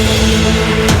We'll be right back.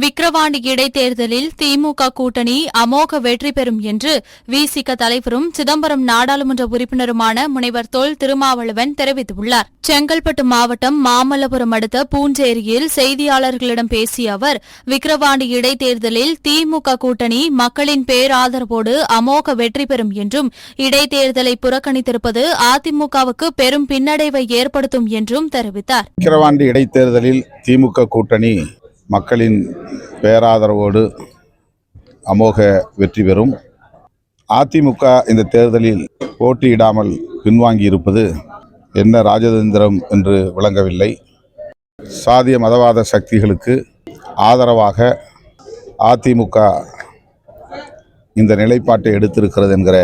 Vikravandi இடைத்தேர்தலில் திமுக கூட்டணி அமோக வெற்றி பெறும் என்று விசிக தலைவரும் சிதம்பரம் நாடாளுமன்ற உறுப்பினருமான முனைவர் தொல் திருமாவளவன் தெரிவித்துள்ளார். செங்கல்பட்டு மாவட்டம் மாமல்லபுரம் அடுத்த பூஞ்சேரியில் செய்தியாளர்களிடம் பேசிய அவர் விக்கிரவாண்டி இடைத்தேர்தலில் திமுக கூட்டணி மக்களின் பேராதரவோடு அமோக வெற்றி பெறும் என்றும் இடைத்தேர்தலை புறக்கணித்திருப்பது அதிமுகவுக்கு பெரும் பின்னடைவை ஏற்படுத்தும் என்றும் தெரிவித்தார். விக்கிரவாண்டி இடைத்தேர்தலில் திமுக கூட்டணி மக்களின் பேராதரவோடு அமோக வெற்றி பெறும். அதிமுக இந்த தேர்தலில் போட்டியிடாமல் பின்வாங்கி இருப்பது என்ன ராஜதந்திரம் என்று விளங்கவில்லை. சாதிய மதவாத சக்திகளுக்கு ஆதரவாக அதிமுக இந்த நிலைப்பாட்டை எடுத்திருக்கிறது என்கிற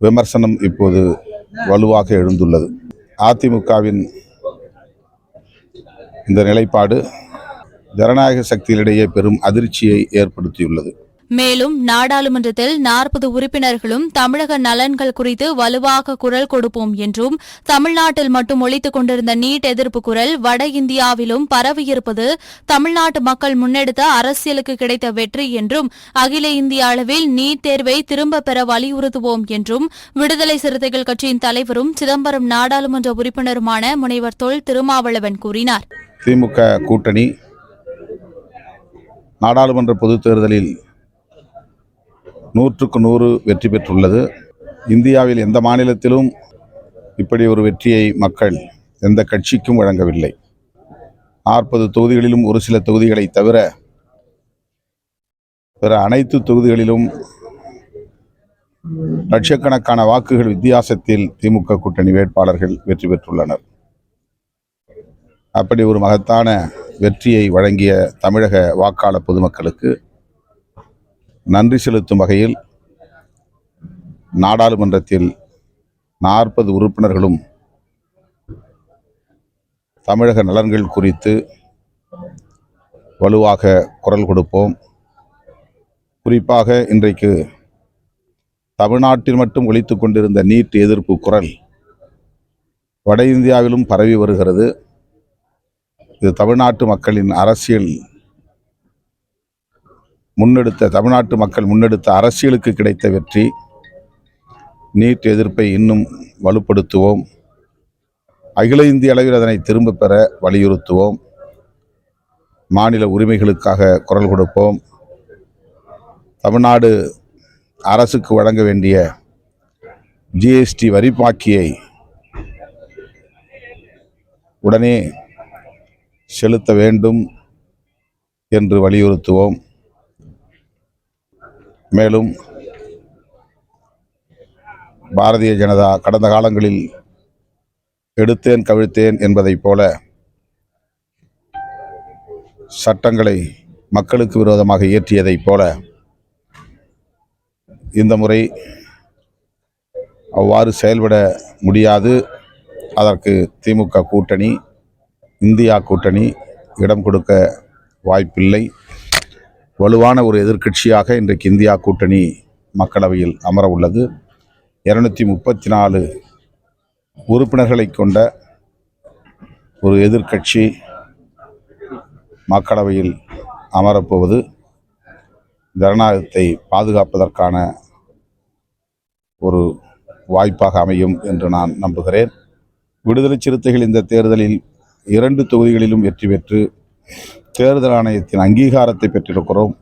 விமர்சனம் இப்போது வலுவாக எழுந்துள்ளது. அதிமுகவின் இந்த நிலைப்பாடு ஜனநாயக சக்திகளிடையே பெரும் அதிர்ச்சியை ஏற்படுத்தியுள்ளது. மேலும் நாடாளுமன்றத்தில் நாற்பது உறுப்பினர்களும் தமிழக நலன்கள் குறித்து வலுவாக குரல் கொடுப்போம் என்றும் தமிழ்நாட்டில் மட்டும் ஒலித்துக் கொண்டிருந்த நீட் எதிர்ப்பு குரல் வட இந்தியாவிலும் பரவியிருப்பது தமிழ்நாட்டு மக்கள் முன்னெடுத்த அரசியலுக்கு கிடைத்த வெற்றி என்றும் அகில இந்திய அளவில் நீட் தேர்வை திரும்பப் பெற வலியுறுத்துவோம் என்றும் விடுதலை சிறுத்தைகள் கட்சியின் தலைவரும் சிதம்பரம் நாடாளுமன்ற உறுப்பினருமான முனைவர் தொல் திருமாவளவன் கூறினார். திமுக கூட்டணி நாடாளுமன்ற பொதுத் தேர்தலில் நூற்றுக்கு நூறு வெற்றி பெற்றுள்ளது. இந்தியாவில் எந்த மாநிலத்திலும் இப்படி ஒரு வெற்றியை மக்கள் எந்த கட்சிக்கும் வழங்கவில்லை. நாற்பது தொகுதிகளிலும் ஒரு சில தொகுதிகளை தவிர பிற அனைத்து தொகுதிகளிலும் லட்சக்கணக்கான வாக்குகள் வித்தியாசத்தில் திமுக கூட்டணி வேட்பாளர்கள் வெற்றி பெற்றுள்ளனர். அப்படி ஒரு மகத்தான வெற்றியை வழங்கிய தமிழக வாக்காளர் பொதுமக்களுக்கு நன்றி செலுத்தும் வகையில் நாடாளுமன்றத்தில் நாற்பது உறுப்பினர்களும் தமிழக நலன்கள் குறித்து வலுவாக குரல் கொடுப்போம். குறிப்பாக இன்றைக்கு தமிழ்நாட்டில் மட்டும் ஒழித்து கொண்டிருந்த நீட் எதிர்ப்பு குரல் வட இந்தியாவிலும் பரவி வருகிறது. இது தமிழ்நாட்டு மக்களின் அரசியல் முன்னெடுத்த தமிழ்நாட்டு மக்கள் முன்னெடுத்த அரசியலுக்கு கிடைத்த வெற்றி. நீட் எதிர்ப்பை இன்னும் வலுப்படுத்துவோம். அகில இந்திய அளவில் அதனை திரும்பப் பெற வலியுறுத்துவோம். மாநில உரிமைகளுக்காக குரல் கொடுப்போம். தமிழ்நாடு அரசுக்கு வழங்க வேண்டிய ஜிஎஸ்டி வரிப்பாக்கியை உடனே செலுத்த வேண்டும் என்று வலியுறுத்துவோம். மேலும் பாரதிய ஜனதா கடந்த காலங்களில் எடுத்தேன் கவிழ்த்தேன் என்பதைப் போல சட்டங்களை மக்களுக்கு விரோதமாக இயற்றியதைப் போல இந்த முறை அவ்வாறு செயல்பட முடியாது. அதற்கு திமுக கூட்டணி இந்தியா கூட்டணி இடம் கொடுக்க வாய்ப்பில்லை. வலுவான ஒரு எதிர்க்கட்சியாக இன்றைக்கு இந்தியா கூட்டணி மக்களவையில் அமர உள்ளது இரநூத்தி முப்பத்தி நாலு உறுப்பினர்களை கொண்ட ஒரு எதிர்க்கட்சி மக்களவையில் அமரப்போவது ஜனநாயகத்தை பாதுகாப்பதற்கான ஒரு வாய்ப்பாக அமையும் என்று நான் நம்புகிறேன். விடுதலை சிறுத்தைகள் இந்த தேர்தலில் இரண்டு தொகுதிகளிலும் வெற்றி பெற்று தேர்தல் ஆணையத்தின் அங்கீகாரத்தை பெற்றிருக்கிறோம்.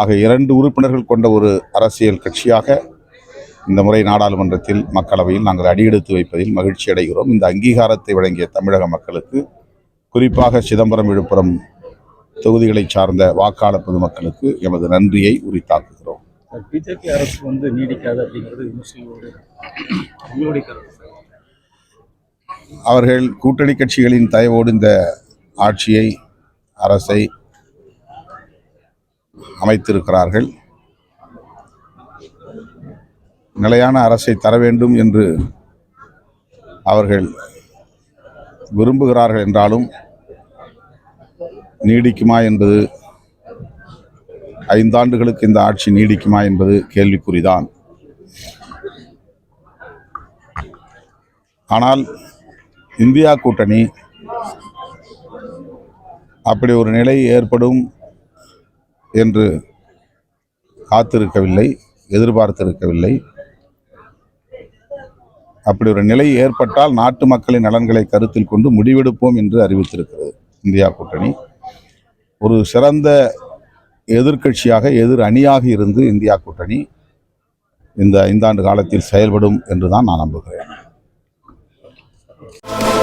ஆக இரண்டு உறுப்பினர்கள் கொண்ட ஒரு அரசியல் கட்சியாக இந்த முறை நாடாளுமன்றத்தில் மக்களவையில் நாங்கள் அடியெடுத்து வைப்பதில் மகிழ்ச்சி அடைகிறோம். இந்த அங்கீகாரத்தை வழங்கிய தமிழக மக்களுக்கு குறிப்பாக சிதம்பரம் விழுப்புரம் தொகுதிகளை சார்ந்த வாக்காளர் பொதுமக்களுக்கு எமது நன்றியை உரித்தாக்குகிறோம். பிஜேபி அரசு வந்து நீடிக்காது அப்படிங்கிறது முஸ்லீமோடு உங்களுடைய கருத்து. அவர்கள் கூட்டணி கட்சிகளின் தயவோடு இந்த ஆட்சியை அரசை அமைத்திருக்கிறார்கள். நிலையான அரசை தர வேண்டும் என்று அவர்கள் விரும்புகிறார்கள் என்றாலும் நீடிக்குமா என்பது ஐந்தாண்டுகளுக்கு இந்த ஆட்சி நீடிக்குமா என்பது கேள்விக்குறிதான். ஆனால் இந்தியா கூட்டணி. அப்படி ஒரு நிலை ஏற்படும் என்று காத்திருக்கவில்லை எதிர்பார்த்திருக்கவில்லை. அப்படி ஒரு நிலை ஏற்பட்டால் நாட்டு மக்களின் நலன்களை கருத்தில் கொண்டு முடிவெடுப்போம் என்று அறிவித்திருக்கிறது இந்தியா கூட்டணி. ஒரு சிறந்த எதிர்க்கட்சியாக எதிர் அணியாக இருந்து இந்தியா கூட்டணி இந்த ஐந்தாண்டு காலத்தில் செயல்படும் என்று தான் நான் நம்புகிறேன். Oh.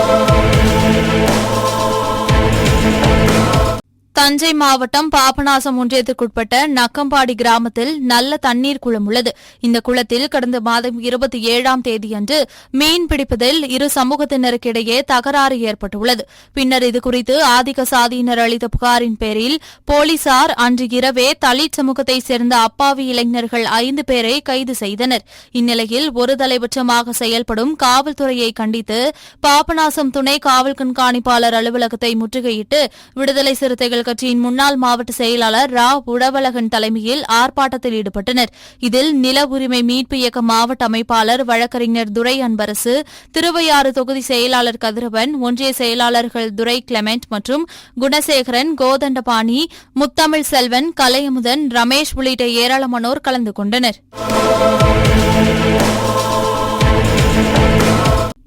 தஞ்சை மாவட்டம் பாபநாசம் ஒன்றியத்திற்குட்பட்ட நக்கம்பாடி கிராமத்தில் நல்ல தண்ணீர் குளம் உள்ளது. இந்த குளத்தில் கடந்த மாதம் இருபத்தி ஏழாம் தேதியன்று மீன் பிடிப்பதில் இரு சமூகத்தினருக்கிடையே தகராறு ஏற்பட்டுள்ளது. பின்னர் இதுகுறித்து ஆதிக்க சாதியினர் அளித்த புகாரின் பேரில் போலீசார் அன்று இரவே தலித் சமூகத்தைச் சேர்ந்த அப்பாவி இளைஞர்கள் ஐந்து பேரை கைது செய்தனர். இந்நிலையில் ஒரு தலைபட்சமாக செயல்படும் காவல்துறையை கண்டித்து பாபநாசம் துணை காவல் கண்காணிப்பாளர் அலுவலகத்தை முற்றுகையிட்டு விடுதலை சிறுத்தைகள் கட்சியின் முன்னாள் மாவட்ட செயலாளர் ரா உடவலகன் தலைமையில் ஆர்ப்பாட்டத்தில் ஈடுபட்டனர். இதில் நில உரிமை மீட்பு இயக்க மாவட்ட அமைப்பாளர் வழக்கறிஞர் துரை அன்பரசு திருவையாறு தொகுதி செயலாளர் கதிரவன் ஒன்றிய செயலாளர்கள் துரை கிளமெண்ட் மற்றும் குணசேகரன் கோதண்டபாணி முத்தமிழ் செல்வன் கலையமுதன் ரமேஷ் உள்ளிட்ட ஏராளமானோர் கலந்து கொண்டனர்.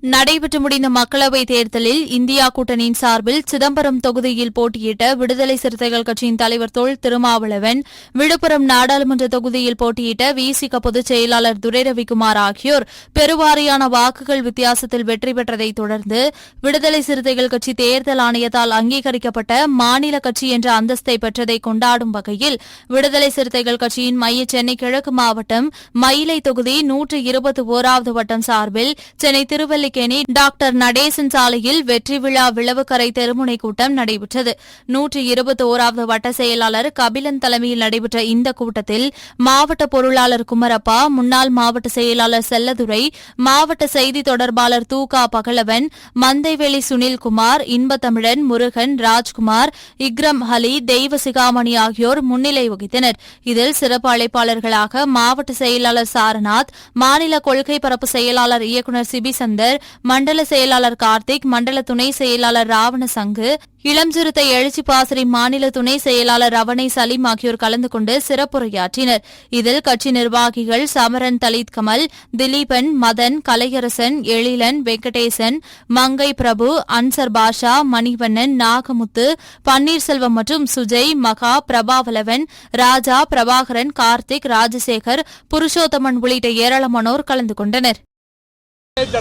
நடைபெற்று முடிந்த மக்களவைத் தேர்தலில் இந்தியா கூட்டணியின் சார்பில் சிதம்பரம் தொகுதியில் போட்டியிட்ட விடுதலை சிறுத்தைகள் கட்சியின் தலைவர் தொல் திருமாவளவன் விழுப்புரம் நாடாளுமன்ற தொகுதியில் போட்டியிட்ட விசிக பொதுச் செயலாளர் துரை ரவிக்குமார் ஆகியோர் பெருவாரியான வாக்குகள் வித்தியாசத்தில் வெற்றி பெற்றதைத் தொடர்ந்து விடுதலை சிறுத்தைகள் கட்சி தேர்தல் ஆணையத்தால் அங்கீகரிக்கப்பட்ட மாநில கட்சி என்ற அந்தஸ்தை பெற்றதை கொண்டாடும் வகையில் விடுதலை சிறுத்தைகள் கட்சியின் மைய சென்னை கிழக்கு மாவட்டம் மயிலை தொகுதி நூற்று இருபத்தி ஓராவது வட்டம் சார்பில் சென்னை திருவல்லிக்கேணி டாக்டர் நடேசன் சாலையில் வெற்றி விழா விளவுக்கரை தெருமுனை கூட்டம் நடைபெற்றது. நூற்றி இருபத்தி ஓராவது வட்ட செயலாளர் கபிலன் தலைமையில் நடைபெற்ற இந்த கூட்டத்தில் மாவட்ட பொருளாளர் குமரப்பா முன்னாள் மாவட்ட செயலாளர் செல்லதுரை மாவட்ட செய்தி தொடர்பாளர் தூகா பகலவன் மந்தைவெளி சுனில்குமார் இன்பத்தமிழன் முருகன் ராஜ்குமார் இக்ரம் அலி தெய்வ சிகாமணி ஆகியோர் முன்னிலை வகித்தனர். இதில் சிறப்பு அழைப்பாளர்களாக மாவட்ட செயலாளர் சாரநாத் மாநில கொள்கை பரப்பு செயலாளர் இயக்குநர் சிபிசந்தர் மண்டல செயலாளர் கார்த்திக் மண்டல துணை செயலாளர் ராவண சங்கு இளம் சிறுத்தை எழுச்சி பாசறை மாநில துணை செயலாளர் ரவணை சலீம் ஆகியோர் கலந்து கொண்டு சிறப்புரையாற்றினர். இதில் கட்சி நிர்வாகிகள் சமரன் தலித் கமல் திலீபன் மதன் கலையரசன் எழிலன் வெங்கடேசன் மங்கை பிரபு அன்சர் பாஷா மணிவண்ணன் நாகமுத்து பன்னீர்செல்வம் மற்றும் சுஜய் மகா பிரபாவலவன் ராஜா பிரபாகரன் கார்த்திக் ராஜசேகர் புருஷோத்தமன் உள்ளிட்ட ஏராளமானோர் கலந்து கொண்டனர்.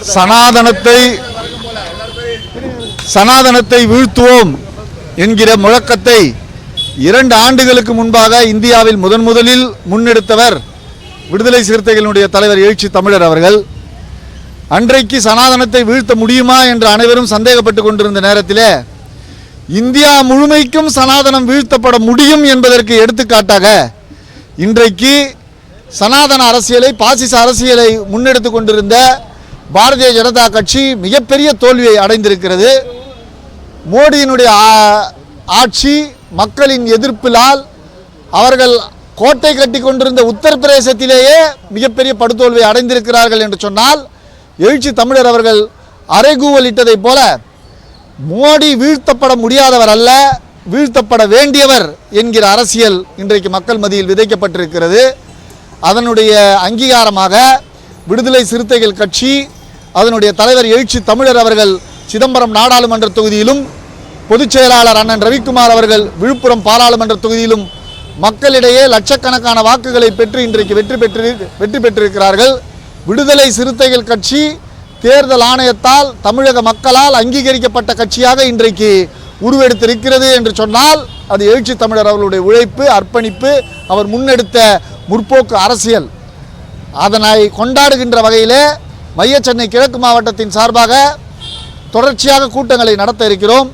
சனாதனத்தை சனாதனத்தை வீழ்த்துவோம் என்கிற முழக்கத்தை இரண்டு ஆண்டுகளுக்கு முன்பாக இந்தியாவில் முதன் முதலில் முன்னெடுத்தவர் விடுதலை சிறுத்தைகளுடைய தலைவர் எழுச்சி தமிழர் அவர்கள். அன்றைக்கு சனாதனத்தை வீழ்த்த முடியுமா என்று அனைவரும் சந்தேகப்பட்டு கொண்டிருந்த நேரத்திலே இந்தியா முழுமைக்கும் சனாதனம் வீழ்த்தப்பட முடியும் என்பதற்கு எடுத்துக்காட்டாக இன்றைக்கு சனாதன அரசியலை பாசிச அரசியலை முன்னெடுத்து கொண்டிருந்த பாரதிய ஜனதா கட்சி மிகப்பெரிய தோல்வியை அடைந்திருக்கிறது. மோடியினுடைய ஆட்சி மக்களின் எதிர்ப்பிலால் அவர்கள் கோட்டை கட்டி கொண்டிருந்த உத்தரப்பிரதேசத்திலேயே மிகப்பெரிய படுதோல்வியை அடைந்திருக்கிறார்கள் என்று சொன்னால் எழுச்சி தமிழர் அவர்கள் அறைகூவலிட்டதைப் போல மோடி வீழ்த்தப்பட முடியாதவர் அல்ல வீழ்த்தப்பட வேண்டியவர் என்கிற அரசியல் இன்றைக்கு மக்கள் மத்தியில் விதைக்கப்பட்டிருக்கிறது. அதனுடைய அங்கீகாரமாக விடுதலை சிறுத்தைகள் கட்சி அதனுடைய தலைவர் எழுச்சி தமிழர் அவர்கள் சிதம்பரம் நாடாளுமன்ற தொகுதியிலும் பொதுச் செயலாளர் அண்ணன் ரவிக்குமார் அவர்கள் விழுப்புரம் பாராளுமன்ற தொகுதியிலும் மக்களிடையே லட்சக்கணக்கான வாக்குகளை பெற்று இன்றைக்கு வெற்றி பெற்று வெற்றி பெற்றிருக்கிறார்கள். விடுதலை சிறுத்தைகள் கட்சி தேர்தல் ஆணையத்தால் தமிழக மக்களால் அங்கீகரிக்கப்பட்ட கட்சியாக இன்றைக்கு உருவெடுத்திருக்கிறது என்று சொன்னால் அது எழுச்சி தமிழர் அவர்களுடைய உழைப்பு அர்ப்பணிப்பு அவர் முன்னெடுத்த முற்போக்கு அரசியல். அதனை கொண்டாடுகின்ற வகையிலே மைய சென்னை கிழக்கு மாவட்டத்தின் சார்பாக தொடர்ச்சியாக கூட்டங்களை நடத்த இருக்கிறோம்.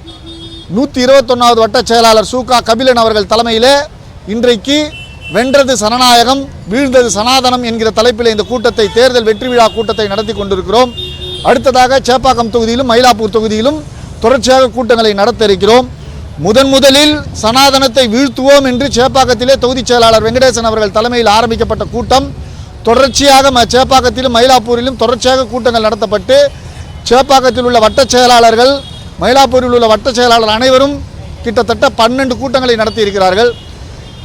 நூற்றி இருபத்தொன்னாவது வட்ட செயலாளர் சூகா கபிலன் அவர்கள் தலைமையிலே இன்றைக்கு வென்றது சனநாயகம் வீழ்ந்தது சனாதனம் என்கிற தலைப்பில் இந்த கூட்டத்தை தேர்தல் வெற்றி விழா கூட்டத்தை நடத்தி கொண்டிருக்கிறோம். அடுத்ததாக சேப்பாக்கம் தொகுதியிலும் மயிலாப்பூர் தொகுதியிலும் தொடர்ச்சியாக கூட்டங்களை நடத்த இருக்கிறோம். முதன் முதலில் சனாதனத்தை வீழ்த்துவோம் என்று சேப்பாக்கத்திலே தொகுதிச் செயலாளர் வெங்கடேசன் அவர்கள் தலைமையில் ஆரம்பிக்கப்பட்ட கூட்டம். தொடர்ச்சியாக ம- சேப்பாக்கத்திலும் மயிலாப்பூரிலும் தொடர்ச்சியாக கூட்டங்கள் நடத்தப்பட்டு சேப்பாக்கத்தில் உள்ள வட்டச் செயலாளர்கள் மயிலாப்பூரில் உள்ள வட்டச் செயலாளர் அனைவரும் கிட்டத்தட்ட பன்னெண்டு கூட்டங்களை நடத்தியிருக்கிறார்கள்.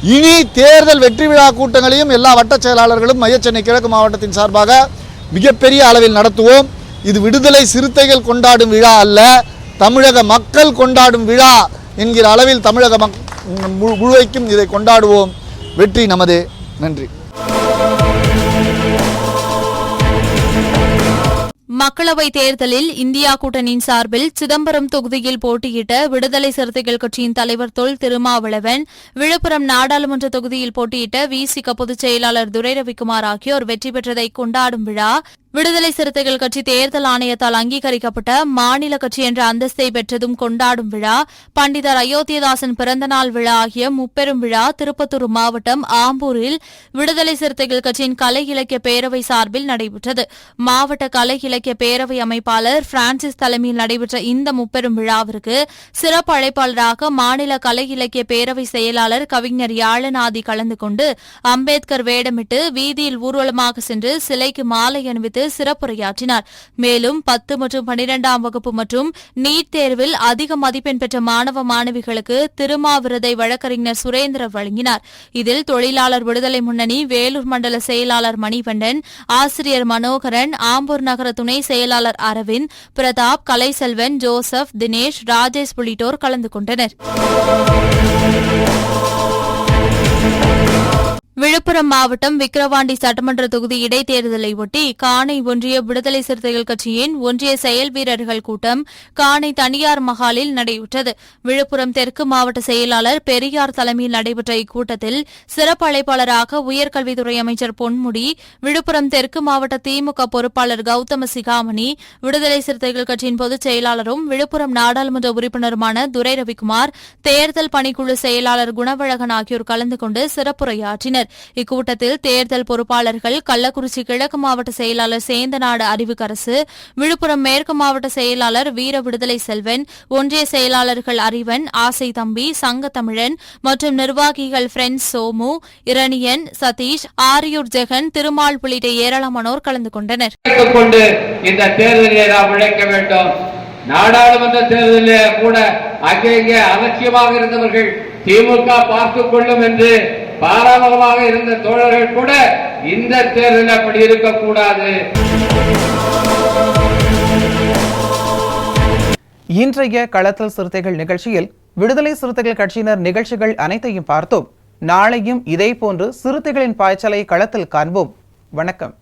இனி தேர்தல் வெற்றி விழா கூட்டங்களையும் எல்லா வட்ட செயலாளர்களும் மைய சென்னை கிழக்கு மாவட்டத்தின் சார்பாக மிகப்பெரிய அளவில் நடத்துவோம். இது விடுதலை சிறுத்தைகள் கொண்டாடும் விழா அல்ல தமிழக மக்கள் கொண்டாடும் விழா என்கிற அளவில் தமிழக மக் முழுவைக்கும் இதை கொண்டாடுவோம். வெற்றி நமதே. நன்றி. மக்களவைத் தேர்தலில் இந்தியா கூட்டணியின் சார்பில் சிதம்பரம் தொகுதியில் போட்டியிட்ட விடுதலை சிறுத்தைகள் கட்சியின் தலைவர் தொல் திருமாவளவன் விழுப்புரம் நாடாளுமன்ற தொகுதியில் போட்டியிட்ட விசிக பொதுச் செயலாளர் துரை ரவிக்குமார் ஆகியோர் வெற்றி பெற்றதை கொண்டாடும் விழா விடுதலை சிறுத்தைகள் கட்சி தேர்தல் ஆணையத்தால் அங்கீகரிக்கப்பட்ட மாநில கட்சி என்ற அந்தஸ்தை பெற்றதும் கொண்டாடும் விழா பண்டிதர் அயோத்தியதாசன் பிறந்தநாள் விழா ஆகிய முப்பெரும் விழா திருப்பத்தூர் மாவட்டம் ஆம்பூரில் விடுதலை சிறுத்தைகள் கட்சியின் கலை இலக்கிய பேரவை சார்பில் நடைபெற்றது. மாவட்ட கலை இலக்கிய பேரவை அமைப்பாளர் பிரான்சிஸ் தலைமையில் நடைபெற்ற இந்த முப்பெரும் விழாவிற்கு சிறப்பு அழைப்பாளராக மாநில கலை இலக்கிய பேரவை செயலாளர் கவிஞர் யாழநாதி கலந்து கொண்டு அம்பேத்கர் வேடமிட்டு வீதியில் ஊர்வலமாக சென்று சிலைக்கு மாலை அணிவித்து சிறப்புரையாற்றினார். மேலும் பத்து மற்றும் பனிரெண்டாம் வகுப்பு மற்றும் நீட் தேர்வில் அதிக மதிப்பெண் பெற்ற மாணவ மாணவிகளுக்கு திருமாவிருதை வழக்கறிஞர் சுரேந்திர வழங்கினார். இதில் தொழிலாளர் விடுதலை முன்னணி வேலூர் மண்டல செயலாளர் மணிவண்டன் ஆசிரியர் மனோகரன் ஆம்பூர் நகர துணை செயலாளர் அரவிந்த் பிரதாப் கலைசெல்வன் ஜோசப் தினேஷ் ராஜேஷ் உள்ளிட்டோர் கலந்து கொண்டனர். விழுப்புரம் மாவட்டம் விக்கிரவாண்டி சட்டமன்ற தொகுதி இடைத்தேர்தலை ஒட்டி காணை ஒன்றிய விடுதலை சிறுத்தைகள் கட்சியின் ஒன்றிய செயல் வீரர்கள் கூட்டம் காணை தனியார் மகாலில் நடைபெற்றது. விழுப்புரம் தெற்கு மாவட்ட செயலாளர் பெரியார் தலைமையில் நடைபெற்ற இக்கூட்டத்தில் சிறப்பு அழைப்பாளராக உயர்கல்வித்துறை அமைச்சர் பொன்முடி விழுப்புரம் தெற்கு மாவட்ட திமுக பொறுப்பாளர் கௌதம சிகாமணி விடுதலை சிறுத்தைகள் கட்சியின் பொதுச் செயலாளரும் விழுப்புரம் நாடாளுமன்ற உறுப்பினருமான துரை ரவிக்குமார் தேர்தல் பணிக்குழு செயலாளர் குணவழகன் ஆகியோர் கலந்து கொண்டு சிறப்புரையாற்றினர். இக்கூட்டத்தில் தேர்தல் பொறுப்பாளர்கள் கள்ளக்குறிச்சி கிழக்கு மாவட்ட செயலாளர் சேந்தநாடு அறிவுக்கரசு விழுப்புரம் மேற்கு மாவட்ட செயலாளர் வீர விடுதலை செல்வன் ஒன்றிய செயலாளர்கள் அறிவன் ஆசை தம்பி சங்க தமிழன் மற்றும் நிர்வாகிகள் பிரெண்ட்ஸ் சோமு இரணியன் சதீஷ் ஆரியூர் ஜெகன் திருமால் உள்ளிட்ட ஏராளமானோர் கலந்து கொண்டனர். கொண்டு இந்த தேர்தலில் நாம் உழைக்க வேண்டும். நாடாளுமன்ற தேர்தலில் கூட அங்கே அலட்சியமாக இருந்தவர்கள் திமுக பார்த்துக் கொள்ளும் என்று பாராமுகமாக இருந்த தோழர்கள் கூட இந்த தேர்தல் அப்படி இருக்கக்கூடாது. இன்றைய களத்தல் சிறுத்தைகள் நிகழ்ச்சியில் விடுதலை சிறுத்தைகள் கட்சியினர் நிகழ்ச்சிகள் அனைத்தையும் பார்த்தோம். நாளையும் இதேபோன்று சிறுத்தைகளின் பாய்ச்சலை களத்தில் காண்போம். வணக்கம்.